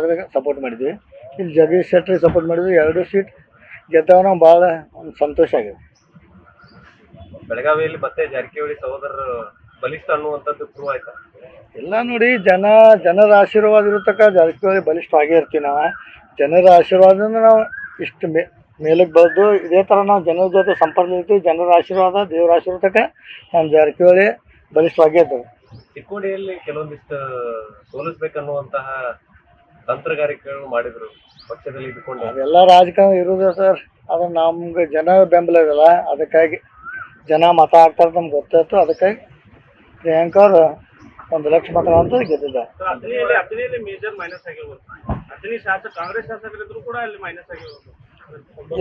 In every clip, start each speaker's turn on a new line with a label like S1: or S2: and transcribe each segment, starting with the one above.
S1: ಭಾಗದಾಗ ಸಪೋರ್ಟ್ ಮಾಡಿದ್ವಿ. ಇಲ್ಲಿ ಜಗದೀಶ್ ಶೆಟ್ಟರ್ ಸಪೋರ್ಟ್ ಮಾಡಿದ್ವಿ ಎರಡು ಸೀಟ್ ಗೆದ್ದವನ ಭಾಳ ಒಂದು ಸಂತೋಷ ಆಗಿದೆ.
S2: ಬೆಳಗಾವಿಯಲ್ಲಿ ಮತ್ತೆ ಜಾರಕಿಹೊಳಿ ಸಹೋದರರು ಬಲಿಷ್ಠ ಅನ್ನುವಂಥದ್ದು ಪ್ರೂವ್ ಆಯ್ತಾ?
S1: ಎಲ್ಲ ನೋಡಿ ಜನ ಜನರ ಆಶೀರ್ವಾದ ಇರತಕ್ಕ ಜಾರಕಿಹೊಳಿ ಬಲಿಷ್ಠ ಆಗೇ ಇರ್ತೀವಿ ನಾವು. ಜನರ ಆಶೀರ್ವಾದದಿಂದ ನಾವು ಇಷ್ಟು ಮೇ ಮೇಲಕ್ಕೆ ಬರೆದು ಇದೇ ಥರ ನಾವು ಜನರ ಜೊತೆ ಸಂಪರ್ಕ ಇರ್ತೀವಿ ಜನರ ಆಶೀರ್ವಾದ ದೇವರ ಆಶೀರ್ವಾದಕ್ಕ ನಮ್ಮ ಜಾರಕಿಹೊಳಿ ಬಲಿಷ್ಠವಾಗೇ ಇರ್ತದೆ
S2: ಚಿಕ್ಕೋಡಿಯಲ್ಲಿ ಕೆಲವೊಂದಿಷ್ಟು ಸೋಲಿಸ್ಬೇಕನ್ನುವಂತಹ ತಂತ್ರಗಾರಿಕೆಗಳು ಮಾಡಿದ್ರು ಪಕ್ಷದಲ್ಲಿ ಇಟ್ಕೊಂಡು
S1: ಅದೆಲ್ಲ ರಾಜಕಾರಣ ಇರೋದು ಸರ್. ಅದು ನಮ್ಗೆ ಜನ ಬೆಂಬಲ ಇದಲ್ಲ ಅದಕ್ಕಾಗಿ ಜನ ಮತ ಹಾಕ್ತಾರೆ ನಮ್ಗೆ ಗೊತ್ತಾಯ್ತು. ಅದಕ್ಕಾಗಿ ಪ್ರಿಯಾಂಕ ಅವ್ರು ಒಂದು ಲಕ್ಷ ಮತ ಅಂತ
S3: ಮೇಜರ್ ಮೈನಸ್ ಆಗಿರ್ಬೋದು. ಶಾಸಕ ಕಾಂಗ್ರೆಸ್ ಶಾಸಕರಿದ್ರು ಕೂಡ ಅಲ್ಲಿ ಮೈನಸ್ ಆಗಿರ್ಬೋದು.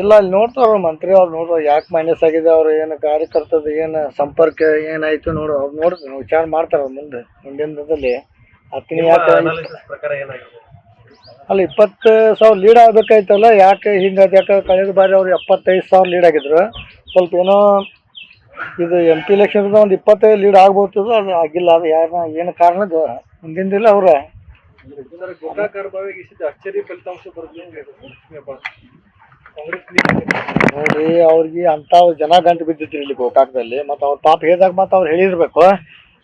S1: ಇಲ್ಲ ಅಲ್ಲಿ ನೋಡ್ತಾರ ಮಂತ್ರಿ ಅವ್ರು ನೋಡ್ರಿ ಯಾಕೆ ಮೈನಸ್ ಆಗಿದೆ? ಅವ್ರು ಏನು ಕಾರ್ಯಕರ್ತದ ಏನು ಸಂಪರ್ಕ ಏನಾಯ್ತು ನೋಡು. ಅವ್ರು ನೋಡ್ತಾರೆ ವಿಚಾರ ಮಾಡ್ತಾರೆ ಮುಂದೆ. ಮುಂದಿನ ದಿನದಲ್ಲಿ. ಹತ್ತನೇ ಯಾಕೆ
S2: ಪ್ರಕಾರ ಏನಾಗಿದೆ?
S1: ಅಲ್ಲಿ ಇಪ್ಪತ್ತು ಸಾವಿರ ಲೀಡ್ ಆಗ್ಬೇಕಾಯ್ತಲ್ಲ ಯಾಕೆ ಹಿಂಗೆ ಯಾಕೆ ಕಳೆದ ಬಾರಿ ಅವ್ರು ಎಪ್ಪತ್ತೈದು ಸಾವಿರ ಲೀಡ್ ಆಗಿದ್ರು. ಸ್ವಲ್ಪ ಏನೋ ಇದು ಎಂ ಪಿ ಎಲೆಕ್ಷನ್ ಒಂದು ಇಪ್ಪತ್ತೈದು ಲೀಡ್ ಆಗ್ಬೋದು ಅದು ಆಗಿಲ್ಲ ಅದು ಯಾರ ಏನು ಕಾರಣ ಮುಂದಿಂದಿಲ್ಲ ಅವ್ರ. ನೋಡಿ ಅವ್ರಿಗೆ ಅಂತ ಜನ ಗಂಟು ಬಿದ್ದಿದ್ರು ಇಲ್ಲಿ ಗೋಕಾಕದಲ್ಲಿ. ಮತ್ತು ಅವ್ರ ಪಾಪ ಹೇಳಿದಾಗ ಮತ್ತು ಅವ್ರು ಹೇಳಿರ್ಬೇಕು.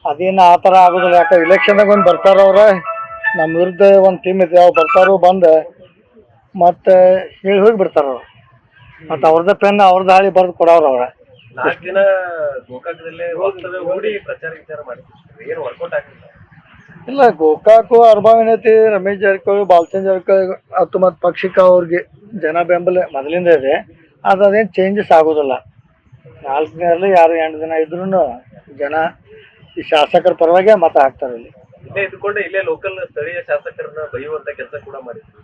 S1: ಅದೇನು ಆ ಥರ ಆಗೋದಿಲ್ಲ. ಯಾಕೆ ಇಲೆಕ್ಷನ್ದಾಗ ಒಂದು ಬರ್ತಾರ ಅವ್ರ. ನಮ್ಮ ವಿರುದ್ಧ ಒಂದು ಟೀಮ್ ಇದೆ ಅವ್ರು ಬರ್ತಾರೋ ಬಂದು ಮತ್ತೆ ಹೇಳಿ ಹೋಗಿ ಬಿಡ್ತಾರ ಅವ್ರು. ಮತ್ತೆ ಅವ್ರದ್ದು ಪೆನ್ ಅವ್ರದ್ದು ಹಾಳಿ ಬರೆದು ಕೊಡೋರು ಅವ್ರ.
S2: ನಾಲ್ಕು ದಿನ ಗೋಕಾಕದಲ್ಲೇ ವಾಸ್ತವ್ಯ ಹೂಡಿ ಪ್ರಚಾರ ವಿಚಾರ ಮಾಡಿದ್ರು. ಏನು ವರ್ಕೌಟ್ ಆಗಲಿಲ್ಲ.
S1: ಇಲ್ಲ ಗೋಕಾಕು ರಮೇಶ್ ಜಾರಕಿಹೊಳಿ ಬಾಲಚಂದ್ರ ಜಾರಕಿಹೊಳಿ ಮತ್ತು ಮತ್ತು ಪಕ್ಷಿಕ ಅವ್ರಿಗೆ ಜನ ಬೆಂಬಲ ಮೊದಲಿಂದ ಇದೆ. ಅದು ಅದೇನು ಚೇಂಜಸ್ ಆಗೋದಿಲ್ಲ. ನಾಲ್ಕು ದಿನ ಯಾರು ಎಂಟು ದಿನ ಇದ್ರೂ ಜನ ಈ ಶಾಸಕರ ಪರವಾಗಿ ಮತ ಹಾಕ್ತಾರೆ ಇಲ್ಲಿ.
S2: ಇಲ್ಲೇ ಇದ್ಕೊಂಡು ಇಲ್ಲೇ ಲೋಕಲ್ ಸ್ಥಳೀಯ ಶಾಸಕರನ್ನ ಬೈಯುವಂತ ಕೆಲಸ ಕೂಡ ಮಾಡಿದ್ರು.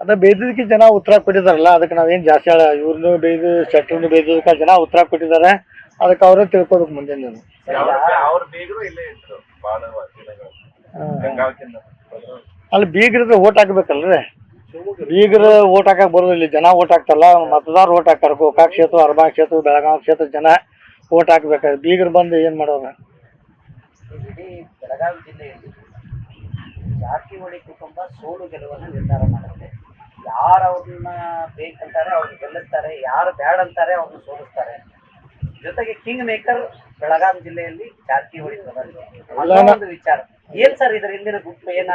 S1: ಅದ ಬೇದಿದ್ದಕ್ಕೆ ಜನ ಉತ್ತರ ಕೊಟ್ಟಿದಾರಲ್ಲ ಅದಕ್ಕೆ ನಾವೇನ್ ಜಾಸ್ತಿ ಹೇಳ ಇವ್ರನ್ನೂ ಬೇಯ್ದು ಶೆಟ್ರನ್ನು ಬೇಯ್ದದಕ್ಕೆ ಜನ ಉತ್ತರ ಕೊಟ್ಟಿದ್ದಾರೆ. ಅದಕ್ಕೆ ಅವರೇ ತಿಳ್ಕೊಬೇಕು ಮುಂದೆ ನೀವು
S2: ಅವ್ರ ಬೇಗರು ಇಲ್ಲೇ ಇದ್ರು ಬಹಳ ದಿನಗಳು ಗಂಗಾವತಿಯಿಂದ
S1: ಅಲ್ಲಿ ಬೀಗರದ ಓಟ್ ಹಾಕ್ಬೇಕಲ್ರಿ? ಬೀಗ್ರ ಓಟ್ ಹಾಕಕ್ ಬರೋದು ಇಲ್ಲಿ ಜನ ಓಟ್ ಹಾಕ್ತಾರಲ್ಲ ಮತದಾರ ಓಟ್ ಹಾಕ್ತಾರೆ. ಗೋಕಾಕ್ ಕ್ಷೇತ್ರ ಅರ್ಬಾ ಕ್ಷೇತ್ರ ಬೆಳಗಾವಿ ಕ್ಷೇತ್ರ ಜನ ಓಟ್ ಹಾಕ್ಬೇಕಾದ್ರೆ ಬೀಗ್ರ ಬಂದು ಏನು ಮಾಡೋರು?
S4: ಬೆಳಗಾವಿ ಜಿಲ್ಲೆಯಲ್ಲಿ ಜಾರಕಿಹೊಳಿ ಕುಟುಂಬ ಸೋಲು ಗೆಲುವನ್ನು ನಿರ್ಧಾರ ಮಾಡುತ್ತೆ. ಯಾರು ಅವ್ರನ್ನ ಬೇಕಂತಾರೆ ಅವ್ರನ್ನ ಗೆಲ್ಲಿಸ್ತಾರೆ ಯಾರು ಬ್ಯಾಡ್ ಅಂತಾರೆ ಅವ್ರನ್ನ ಸೋಲಿಸ್ತಾರೆ. ಜೊತೆಗೆ ಕಿಂಗ್ ಮೇಕರ್ ಬೆಳಗಾವಿ ಜಿಲ್ಲೆಯಲ್ಲಿ ಜಾರಕಿಹೊಳಿ ಒಂದು ವಿಚಾರ. ಏನ್ ಸರ್ ಇದ್ರ ಹಿಂದಿನ ಗುಂಪು ಏನ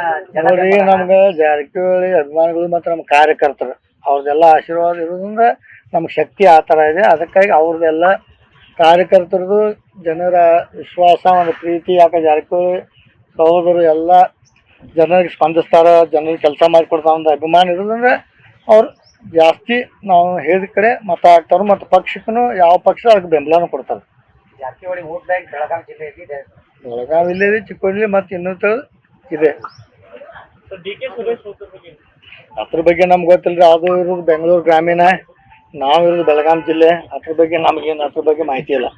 S1: ನೋಡ್ರಿ? ನಮ್ಗೆ ಜಾರಕಿಹೊಳಿ ಅಭಿಮಾನಿಗಳು ಮತ್ತು ನಮ್ಮ ಕಾರ್ಯಕರ್ತರು. ಅವ್ರದ್ದೆಲ್ಲ ಆಶೀರ್ವಾದ ಇರೋದ್ರಿಂದ ನಮ್ಗೆ ಶಕ್ತಿ ಆ ಥರ ಇದೆ. ಅದಕ್ಕಾಗಿ ಅವ್ರದ್ದೆಲ್ಲ ಕಾರ್ಯಕರ್ತರದು ಜನರ ವಿಶ್ವಾಸ ಒಂದು ಪ್ರೀತಿ ಯಾಕೆ ಜಾರಕಿಹೊಳಿ ಸಹೋದರು ಎಲ್ಲ ಜನರಿಗೆ ಸ್ಪಂದಿಸ್ತಾರೆ ಜನರಿಗೆ ಕೆಲಸ ಮಾಡಿಕೊಡ್ತಾರೆ ಒಂದು ಅಭಿಮಾನ ಇರೋದಂದ್ರೆ ಅವ್ರು ಜಾಸ್ತಿ ನಾವು ಹೇಳಿದ ಕಡೆ ಮತ ಹಾಕ್ತಾರೆ ಮತ್ತು ಪಕ್ಷಕ್ಕೂ ಯಾವ ಪಕ್ಷ ಅದಕ್ಕೆ ಬೆಂಬಲನೂ ಕೊಡ್ತಾರೆ.
S4: ಜಾರಕಿಹೊಳಿ ವೋಟ್ ಬ್ಯಾಂಕ್ ಬೆಳಗಾವಿ ಜಿಲ್ಲೆಯಲ್ಲಿ ಇದೆ.
S1: ಬೆಳಗಾವಿ ಇಲ್ಲೇ ಚಿಕ್ಕೋಡಿ ಮತ್ತು ಇನ್ನೊಂದು ಇದೆ. ಅದ್ರ ಬಗ್ಗೆ ನಮ್ಗೆ ಗೊತ್ತಿಲ್ಲ ಅದು ಇರೋದು ಬೆಂಗಳೂರು ಗ್ರಾಮೀಣ. ನಾವು ಇರೋದು ಬೆಳಗಾಂ ಜಿಲ್ಲೆ. ಅದ್ರ ಬಗ್ಗೆ ನಮಗೇನು ಅದ್ರ ಬಗ್ಗೆ ಮಾಹಿತಿ ಇಲ್ಲ.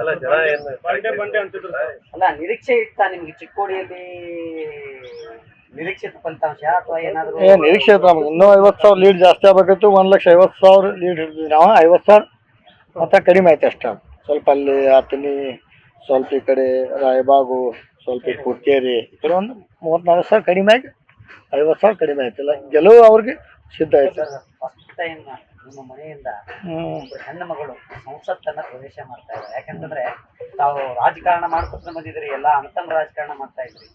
S2: ಅಲ್ಲ ಜನ ಏನು
S3: ಬಂಡೆ ಬಂಡೆ ಅಂತಿದ್ರು.
S4: ಅಲ್ಲ ನಿರೀಕ್ಷೆ ಇತ್ತ ನಿಮ್ಗೆ ಚಿಕ್ಕೋಡಿಯಲ್ಲಿ? ನಿರೀಕ್ಷಿತ ಫಲಿತಾಂಶ ಅಥವಾ ಏನಾದ್ರು
S1: ಏ ನಿರೀಕ್ಷೆ ಐತೆ ನಮ್ಗೆ. ಇನ್ನೂ ಐವತ್ತು ಸಾವಿರ ಲೀಡ್ ಜಾಸ್ತಿ ಆಗ್ಬೇಕಿತ್ತು. ಒಂದು ಲಕ್ಷ ಐವತ್ತು ಸಾವಿರ ಲೀಡ್ ಹಿಡಿದ್ವಿ ನಾವು. ಐವತ್ತು ಸಾವಿರ. ಮತ್ತೆ ಕಡಿಮೆ ಆಯ್ತು ಅಷ್ಟೇ. ಸ್ವಲ್ಪ ಅಲ್ಲಿ ಆತನಿ ಸ್ವಲ್ಪ ಈ ಕಡೆ ರಾಯಬಾಗು ಸ್ವಲ್ಪ ಈ ಕುರ್ಕೇರಿ ಈ ಕಡೆ ಒಂದು ಮೂವತ್ನಾಲ್ಕು ಸಾವಿರ ಕಡಿಮೆ ಆಗಿ ಐವತ್ತು ಸಾವಿರ ಕಡಿಮೆ ಆಯ್ತಲ್ಲ ಗೆಲುವು ಅವ್ರಿಗೆ ಸಿದ್ಧ ಆಯ್ತು.
S4: ಫಸ್ಟ್ ಟೈಮ್ ನಿಮ್ಮ ಮನೆಯಿಂದ ಒಬ್ಬರು ಹೆಣ್ಣು ಮಗಳು ಸಂಸತ್ತನ್ನ ಪ್ರವೇಶ ಮಾಡ್ತಾ ಇದ್ದಾರೆ. ಯಾಕಂತಂದ್ರೆ ತಾವು ರಾಜಕಾರಣ ಮಾಡ್ಕೊತ ಬಂದಿದ್ರಿ ಎಲ್ಲ ಅಂತಮ್ ರಾಜಕಾರಣ ಮಾಡ್ತಾ ಇದ್ರಿ.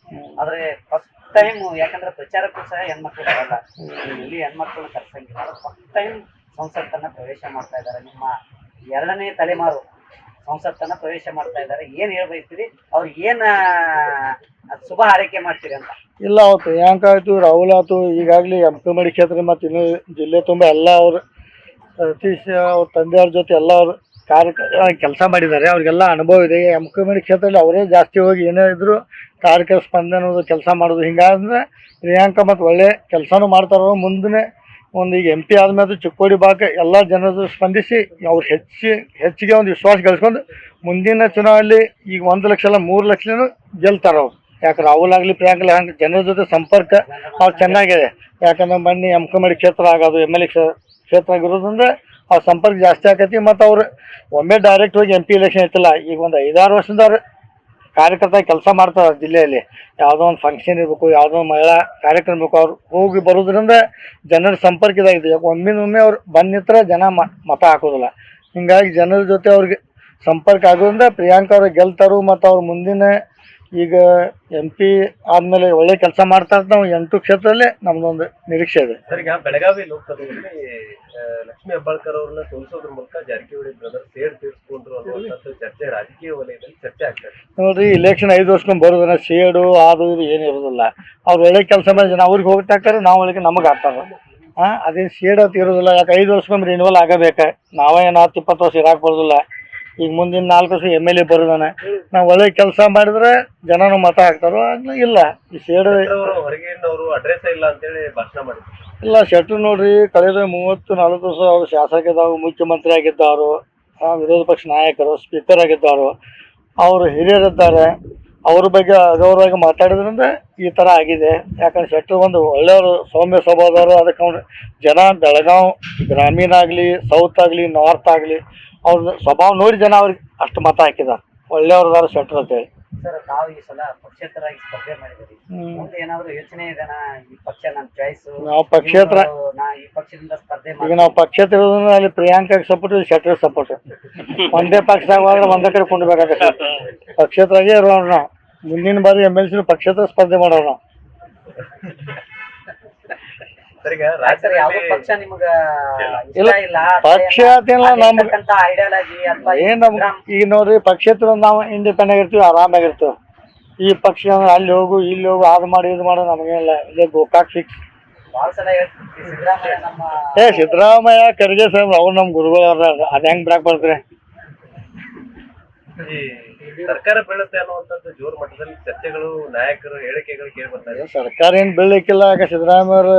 S4: ಆದ್ರೆ ಫಸ್ಟ್ ಟೈಮ್ ಯಾಕಂದ್ರೆ ಪ್ರಚಾರಕ್ಕೂ ಸಹ ಹೆಣ್ಮಕ್ಳು ಬರಲ್ಲ. ಇಲ್ಲಿ ಹೆಣ್ಮಕ್ಳು ಕರ್ಸಂಗಿಲ್ಲ. ಫಸ್ಟ್ ಟೈಮ್ ಸಂಸತ್ತನ್ನ ಪ್ರವೇಶ ಮಾಡ್ತಾ ಇದ್ದಾರೆ. ನಿಮ್ಮ ಎರಡನೇ ತಲೆಮಾರು ಸಂಸತ್ತನ್ನ ಪ್ರವೇಶ ಮಾಡ್ತಾ ಇದ್ದಾರೆ. ಏನ್ ಹೇಳ್ಬೈತೀರಿ ಅವ್ರಿಗೆ ಏನ್ ಶುಭ ಹಾರೈಕೆ ಮಾಡ್ತೀರಿ ಅಂತ?
S1: ಇಲ್ಲ ಅವತ್ತು ಯಾಕಾಯ್ತು ಆಯಿತು ರಾಹುಲ್ ಆಯ್ತು ಈಗಾಗಲೇ ಕಮಡಿ ಕ್ಷೇತ್ರ ಮತ್ತು ಇನ್ನೂ ಜಿಲ್ಲೆ ತುಂಬ ಎಲ್ಲ ಅವರು ಸತೀಶ್, ಅವ್ರ ತಂದೆಯವ್ರ ಜೊತೆ ಎಲ್ಲ ಅವರು ಕೆಲಸ ಮಾಡಿದ್ದಾರೆ. ಅವ್ರಿಗೆಲ್ಲ ಅನುಭವ ಇದೆ. ಕಮಡಿ ಕ್ಷೇತ್ರದಲ್ಲಿ ಅವರೇ ಜಾಸ್ತಿ ಹೋಗಿ ಏನೇ ಇದ್ರು ಸ್ಪಂದನೆ ಸ್ಪಂದನ ಕೆಲಸ ಮಾಡೋದು. ಹಿಂಗಾದ್ರೆ ಪ್ರಿಯಾಂಕ ಮತ್ತು ಒಳ್ಳೆ ಕೆಲಸನೂ ಮಾಡ್ತಾರೋ ಮುಂದೆ ಒಂದು ಈಗ ಎಂ ಪಿ ಆದ್ಮೇಲೆ ಚಿಕ್ಕೋಡಿ ಭಾಗ ಎಲ್ಲ ಜನರು ಸ್ಪಂದಿಸಿ ಅವ್ರು ಹೆಚ್ಚು, ಹೆಚ್ಚಿಗೆ ಒಂದು ವಿಶ್ವಾಸ ಗಳಿಸ್ಕೊಂಡು ಮುಂದಿನ ಚುನಾವಣೆಯಲ್ಲಿ ಈಗ ಒಂದು ಲಕ್ಷ ಅಲ್ಲ, ಮೂರು ಲಕ್ಷನೂ ಗೆಲ್ತಾರೆ ಅವ್ರು. ಯಾಕೆ ರಾಹುಲ್ ಆಗಲಿ ಪ್ರಿಯಾಂಕಲಿ ಹಂಗೆ ಜನರ ಜೊತೆ ಸಂಪರ್ಕ ಅವ್ರು ಚೆನ್ನಾಗಿದೆ. ಯಾಕಂದ್ರೆ ಮೊನ್ನೆ ಎಂ ಕಮಡಿ ಕ್ಷೇತ್ರ ಆಗೋದು ಎಂ ಎಲ್ ಎ ಆಗಿರೋದ್ರಿಂದ ಆ ಸಂಪರ್ಕ ಜಾಸ್ತಿ ಆಕೈತಿ ಮತ್ತು ಅವ್ರು ಒಮ್ಮೆ ಡೈರೆಕ್ಟ್ ಹೋಗಿ ಎಂ ಪಿ ಎಲೆಕ್ಷನ್ ಐತಲ್ಲ ಈಗ ಒಂದು ಐದಾರು ವರ್ಷದಿಂದ ಅವ್ರು ಕಾರ್ಯಕರ್ತ ಕೆಲಸ ಮಾಡ್ತಾರೆ ಜಿಲ್ಲೆಯಲ್ಲಿ. ಯಾವುದೋ ಒಂದು ಫಂಕ್ಷನ್ ಇರಬೇಕು, ಯಾವುದೋ ಒಂದು ಮಹಿಳಾ ಕಾರ್ಯಕ್ರಮ ಇರಬೇಕು, ಅವ್ರು ಹೋಗಿ ಬರೋದ್ರಿಂದ ಜನರ ಸಂಪರ್ಕ ಇದಾಗಿದೆ. ಒಮ್ಮಿನೊಮ್ಮೆ ಅವ್ರು ಬಂದು ನಿಂತ್ರೆ ಜನ ಮತ ಹಾಕೋದಿಲ್ಲ. ಹಿಂಗಾಗಿ ಜನರ ಜೊತೆ ಅವ್ರಿಗೆ ಸಂಪರ್ಕ ಆಗೋದ್ರಿಂದ ಪ್ರಿಯಾಂಕಾ ಅವ್ರು ಗೆಲ್ತಾರು ಮತ್ತು ಅವ್ರ ಮುಂದಿನ ಈಗ ಎಂ ಪಿ ಆದಮೇಲೆ ಒಳ್ಳೆ ಕೆಲಸ ಮಾಡ್ತಾ ನಾವು ಎಂಟು ಕ್ಷೇತ್ರದಲ್ಲಿ ನಮ್ದೊಂದು ನಿರೀಕ್ಷೆ ಇದೆ.
S2: ಬೆಳಗಾವಿ ಲೋಕಸಭೆಯಲ್ಲಿ ಲಕ್ಷ್ಮೀ ಹೆಬ್ಬಾಳ್ಕರ್ ಅವ್ರನ್ನ ಸೋಲಿಸೋದ್ರ ಮೂಲಕ ಜಾರಕಿಹೊಳಿ ಬ್ರದರ್ ಸೇಡ್ ತೀರ್ಸ್ಕೊಂಡ್ರು ಅನ್ನುವಂಥದ್ದು ಚರ್ಚೆ ರಾಜಕೀಯ ವಲಯದಲ್ಲಿ ಚರ್ಚೆ ಆಗ್ತದೆ
S1: ನೋಡ್ರಿ ಇಲೆಕ್ಷನ್ ಐದು ವರ್ಷಕ್ಕೊಮ್ಮೆ ಬರೋದನ್ನ ಸೇಡು ಅದು ಇದು ಏನು ಇರೋದಿಲ್ಲ. ಅವ್ರು ಒಳ್ಳೆ ಕೆಲಸ ಮಾಡಿ ಜನ ಅವ್ರಿಗೆ ಹೋಗ್ತಾ ಹಾಕ್ತಾರೆ ನಾವು ಒಳಗೆ ನಮಗೆ ಹಾಕ್ತಾರೆ ಹಾಂ ಅದೇನು ಶೇಡ್ ಅಂತ ಇರೋದಿಲ್ಲ ಯಾಕೆ ಐದು ವರ್ಷಕ್ಕೊಮ್ಮೆ ರಿನಿವಲ್ ಆಗಬೇಕು? ನಾವೇ ಏನು ಹತ್ತು ಇಪ್ಪತ್ತು ವರ್ಷ ಇರಾಕ್ ಬರೋದಿಲ್ಲ. ಈಗ ಮುಂದಿನ ನಾಲ್ಕು ವರ್ಷ ಎಂ ಎಲ್ ಎ ಬರೋದಾನೆ. ನಾವು ಒಳ್ಳೆ ಕೆಲಸ ಮಾಡಿದ್ರೆ ಜನನು ಮತ ಹಾಕ್ತಾರೋ ಆಗ್ಲಿ ಇಲ್ಲ. ಈ
S2: ಸೇಡ್ ಹೊರಗಿನವರು ಅಡ್ರೆಸ್ ಇಲ್ಲ ಅಂತೇಳಿ ಭಾಷಣ ಮಾಡಿದ್ರು.
S1: ಇಲ್ಲ, ಶೆಟ್ರು ನೋಡ್ರಿ, ಕಳೆದ ಮೂವತ್ತು, ನಲವತ್ತು ವರ್ಷ ಅವರು ಶಾಸಕರಿದ್ದವರು ಮುಖ್ಯಮಂತ್ರಿ ಆಗಿದ್ದವರು ವಿರೋಧ ಪಕ್ಷ ನಾಯಕರು ಸ್ಪೀಕರ್ ಆಗಿದ್ದವರು ಅವರು ಹಿರಿಯರಿದ್ದಾರೆ. ಅವ್ರ ಬಗ್ಗೆ ಅಗೌರವಾಗಿ ಮಾತಾಡಿದ್ರಿಂದ ಈ ಥರ ಆಗಿದೆ. ಯಾಕಂದ್ರೆ ಶೆಟ್ರು ಒಂದು ಒಳ್ಳೆಯವರು, ಸೌಮ್ಯ ಸ್ವಭಾವದವರು. ಅದಕ್ಕೆ ಜನ ಬೆಳಗಾವ್ ಗ್ರಾಮೀಣ ಆಗಲಿ ಸೌತ್ ಆಗಲಿ ನಾರ್ತ್ ಆಗಲಿ, ಅವ್ರ ಸ್ವಭಾವ ನೋಡಿ ಜನ ಅವ್ರಿಗೆ ಅಷ್ಟು ಮತ ಹಾಕಿದ್ದಾರೆ. ಒಳ್ಳೆಯವ್ರದಾರ ಶೆಟ್ರು ಅಂತೇಳಿ.
S4: ಸರ್ ತಾವು ಈ ಸಲ ಪಕ್ಷೇತರಾಗಿ ಸ್ಪರ್ಧೆ ಮಾಡಿದಿರಿ. ಮುಂದೆ ಏನಾದ್ರು ಯೋಚನೆ ಇದೆನಾ ಈ ಪಕ್ಷ ನನ್ನ ಚಾಯ್ಸ್
S1: ನಾವು ಪಕ್ಷೇತರ
S4: ನಾ ಈ ಪಕ್ಷದಿಂದ ಸ್ಪರ್ಧೆ
S1: ಈಗ ನಾವು ಪಕ್ಷೇತರ ಅಲ್ಲಿ ಪ್ರಿಯಾಂಕಾಗೆ ಸಪೋರ್ಟ್ ಇಲ್ಲಿ ಸಪೋರ್ಟ್ ಒಂದೇ ಪಕ್ಷ ಆಗುವಾಗ ಒಂದೇ ಕಡೆ ಕೊಂಡ್ಬೇಕಾಗತ್ತೆ. ಪಕ್ಷೇತರಾಗೆ ಇರೋಣ ಮುಂದಿನ ಬಾರಿ ಎಂ ಎಲ್ ಸಿ ಪಕ್ಷೇತರ ಸ್ಪರ್ಧೆ ಮಾಡೋರು
S2: ಸರ್
S4: ಸರ್ ಪಕ್ಷ ನಿಮಗ
S1: ಇಲ್ಲ,
S4: ಇಲ್ಲ
S1: ಪಕ್ಷ ನಮ್ಗ್-
S4: ಐಡಿಯಾಲಜಿ ಅಥವಾ
S1: ಏನ್ ನಮ್ಗೆ ಈಗ ನೋಡ್ರಿ ಪಕ್ಷೇತರ ನಾವು ಇಂಡಿಪೆಂಡೆಂಟ್ ಇರ್ತೀವಿ ಆರಾಮಾಗಿರ್ತೀವಿ ಈ ಪಕ್ಷ ಅಂದ್ರೆ ಅಲ್ಲಿ ಹೋಗು ಇಲ್ಲಿ ಹೋಗು ಅದು ಮಾಡಿ ಇದು ಮಾಡೋ ನಮಗೇನಿಲ್ಲ ಇಲ್ಲೇ ಗೋಕಾಕ್ ಫಿಕ್ಸ್
S4: ಸಲ ಹೇಳ್ತೀವಿ ಸಿದ್ದರಾಮಯ್ಯ ನಮ್ಮ
S1: ಏ ಸಿದ್ದರಾಮಯ್ಯ ಖರ್ಗೆ ಸಾಹೇಬ್ ಅವ್ರು ನಮ್ಮ ಗುರುಗಳವ್ರ ಅದು ಹೆಂಗ್ ಬ್ರಾಕ್ ಬರ್ತಾರೆ
S2: ಈ ಸರ್ಕಾರ ಬೀಳುತ್ತೆ ಅನ್ನುವಂಥದ್ದು ಜೋರ್ ಮಟ್ಟದಲ್ಲಿ ಚರ್ಚೆಗಳು ನಾಯಕರು ಹೇಳಿಕೆಗಳು ಕೇಳಿ ಬರ್ತಾರೆ
S1: ಸರ್ಕಾರ ಏನು ಬೀಳಲಿಕ್ಕಿಲ್ಲ ಯಾಕೆ ಸಿದ್ದರಾಮಯ್ಯ ಅವರು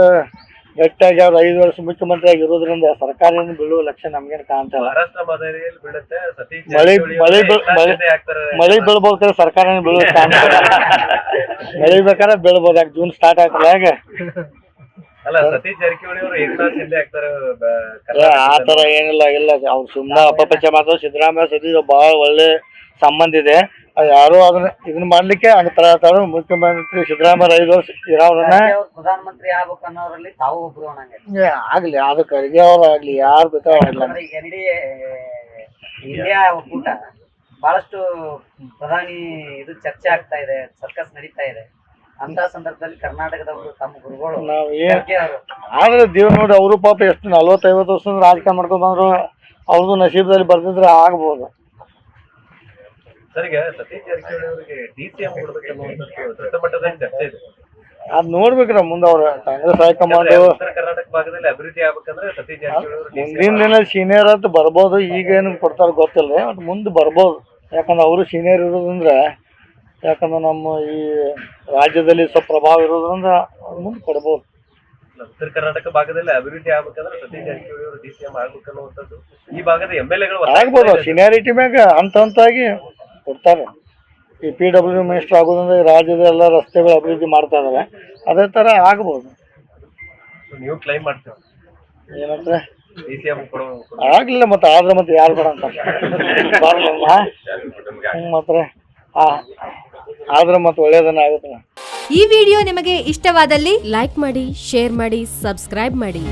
S1: ಗಟ್ಟಿಯಾಗಿ ಅವ್ರು ಐದು ವರ್ಷ ಮುಖ್ಯಮಂತ್ರಿ ಆಗಿರೋದ್ರಿಂದ ಸರ್ಕಾರ ಏನು ಬೀಳುವ ಲಕ್ಷಣ ನಮ್ಗೇನು ಕಾಣ್ತಾ
S2: ಮಹಾರಾಷ್ಟ್ರ ಮಾದರಿಯಲ್ಲಿ ಬೀಳುತ್ತೆ ಸತೀಶ್
S1: ಮಳೆ- ಮಳೆ ಬೀಳ್- ಮಳೆ-
S2: ಶಿಂದೆ
S1: ಮಳೆ ಬೀಳ್ಬೋದು ಸರ್ಕಾರ ಏನು ಬೀಳುವ ಕಾಣ್ತಾ ಇಲ್ಲ ಮಳೆ ಬೇಕಾದ್ರೆ ಬೀಳ್ಬೋದು ಯಾಕೆ ಜೂನ್ ಸ್ಟಾರ್ಟ್ ಆಯ್ತಲ್ಲ ಹೇಗೆ?
S2: ಅಲ್ಲ ಸತೀಶ್ ಜಾರಕಿಹೊಳಿ ಅವರು ಏಕನಾಥ್ ಶಿಂದೆ ಆಗ್ತಾರೆ ಬ-
S1: ಏ, ಆ ಥರ ಏನಿಲ್ಲ ಇಲ್ಲ ಅವ್ರು ಸುಮ್ಮನೆ ಅಪಪಚ ಮಾತ್ರ ಸಿದ್ದರಾಮಯ್ಯ ಸತೀಶ್ ಭಾಳ ಒಳ್ಳೆ ಸಂಬಂಧ ಇದೆ. ಯಾರು ಅದನ್ನ ಇದನ್ನ ಮಾಡ್ಲಿಕ್ಕೆ ಅಂತ ತರ ತರ ಮುಖ್ಯಮಂತ್ರಿ ಸಿದ್ದರಾಮಯ್ಯ ಐದು ವರ್ಷ ಇರೋರನ್ನ
S4: ಪ್ರಧಾನಮಂತ್ರಿ ಆಗ್ಬೇಕು ಅನ್ನೋರಲ್ಲಿ ತಾವು ಒಬ್ರು ಅನ್ನಂಗೆ
S1: ಆಗ್ಲಿ ಅದು ಖರ್ಗೆ ಅವ್ರು ಆಗ್ಲಿ ಯಾರು
S4: ಬೇಕಾಗಿಲ್ಲ ಎನ್ ಡಿ ಇಂಡಿಯಾ ಒಕ್ಕೂಟ ಬಹಳಷ್ಟು ಪ್ರಧಾನಿ ಇದು ಚರ್ಚೆ ಆಗ್ತಾ ಇದೆ ಸರ್ಕಸ್ ನಡೀತಾ ಇದೆ. ಅಂತ ಸಂದರ್ಭದಲ್ಲಿ ಕರ್ನಾಟಕದವರು ತಮ್ಮ ಗುರುಗಳು ಅವರು.
S1: ಆದ್ರೆ ದೇವ್ ನೋಡಿ ಅವರು ಪಾಪ ಎಷ್ಟು ನಲ್ವತ್ತೈವತ್ತು ವರ್ಷದಿಂದ ರಾಜಕಾರಣ ಮಾಡ್ಕೊಂಡು ಬಂದ್ರು ಅವ್ರದ್ದು ನಸೀಬದಲ್ಲಿ ಬರ್ದಿದ್ರೆ ಆಗ್ಬೋದು.
S2: ಸರ್ ಈಗ ಸತೀಶ್ ಜಾರಕಿಹೊಳಿ ಅವರಿಗೆ ಡಿ ಸಿ ಎಂ ಕೊಡ್ಬೇಕು ದೊಡ್ಡ ಮಟ್ಟದಲ್ಲಿ ಚರ್ಚೆ ಇದೆ.
S1: ಅದ್ ನೋಡ್ಬೇಕ್ರ ಮುಂದ ಅವ್ರ. ಕಾಂಗ್ರೆಸ್ ಹೈಕಮಾಂಡ್
S2: ಉತ್ತರ ಕರ್ನಾಟಕ ಭಾಗದಲ್ಲಿ ಅಭಿವೃದ್ಧಿ ಆಗ್ಬೇಕಂದ್ರೆ ಸತೀಶ್ ಜಾರಕಿಹೊಳಿ ಅವರು
S1: ಮುಂದಿನ ದಿನ ಸೀನಿಯರ್ ಅಂತ ಬರ್ಬೋದು ಈಗ ಏನು ಕೊಡ್ತಾರ ಗೊತ್ತಿಲ್ಲ ಬಟ್ ಮುಂದೆ ಬರ್ಬೋದು. ಯಾಕಂದ್ರೆ ಅವರು ಸೀನಿಯರ್ ಇರೋದ್ರಿಂದ ಯಾಕಂದ್ರೆ ನಮ್ಮ ಈ ರಾಜ್ಯದಲ್ಲಿ ಸ್ವಲ್ಪ ಪ್ರಭಾವ ಇರೋದ್ರಿಂದ ಮುಂದೆ ಕೊಡ್ಬೋದು.
S2: ಉತ್ತರ ಕರ್ನಾಟಕ ಭಾಗದಲ್ಲಿ ಅಭಿವೃದ್ಧಿ ಆಗ್ಬೇಕಂದ್ರೆ ಸತೀಶ್ ಜಾರಕಿಹೊಳಿ ಅವರು ಡಿ ಸಿ ಎಂ ಈ ಭಾಗದ ಎಂ ಎಲ್ ಎಗಳು
S1: ಆಗ್ಬೋದು ಸೀನಿಯಾರಿಟಿ ಮ್ಯಾಗ ಹಂತ ಹಂತಾಗಿ ಕೊಡ್ತಾರೆ. ಈ ಪಿ ಡಬ್ಲ್ಯೂ ಮಿನಿಸ್ಟರ್ ಆಗೋದ್ರಿಂದ ಈ ರಾಜ್ಯದ ಎಲ್ಲ ರಸ್ತೆಗಳು ಅಭಿವೃದ್ಧಿ ಮಾಡ್ತಾ ಇದ್ದಾರೆ ಅದೇ ಥರ ಆಗ್ಬೋದು.
S2: ನೀವು ಕ್ಲೈಮ್ ಮಾಡ್ತೀವಿ
S1: ಏನಂದ್ರೆ? ಆಗ್ಲಿಲ್ಲ ಮತ್ತೆ ಆದ್ರೆ ಮತ್ತೆ ಯಾರು ಬೇಡ ಅಂತ. ಮಾತ್ರ ಆದ್ರೆ ಮತ್ತೆ ಒಳ್ಳೇದನ್ನ ಆಗುತ್ತೆ
S5: ಈ ವಿಡಿಯೋ ನಿಮಗೆ ಇಷ್ಟವಾದಲ್ಲಿ ಲೈಕ್ ಮಾಡಿ ಶೇರ್ ಮಾಡಿ ಸಬ್ಸ್ಕ್ರೈಬ್ ಮಾಡಿ.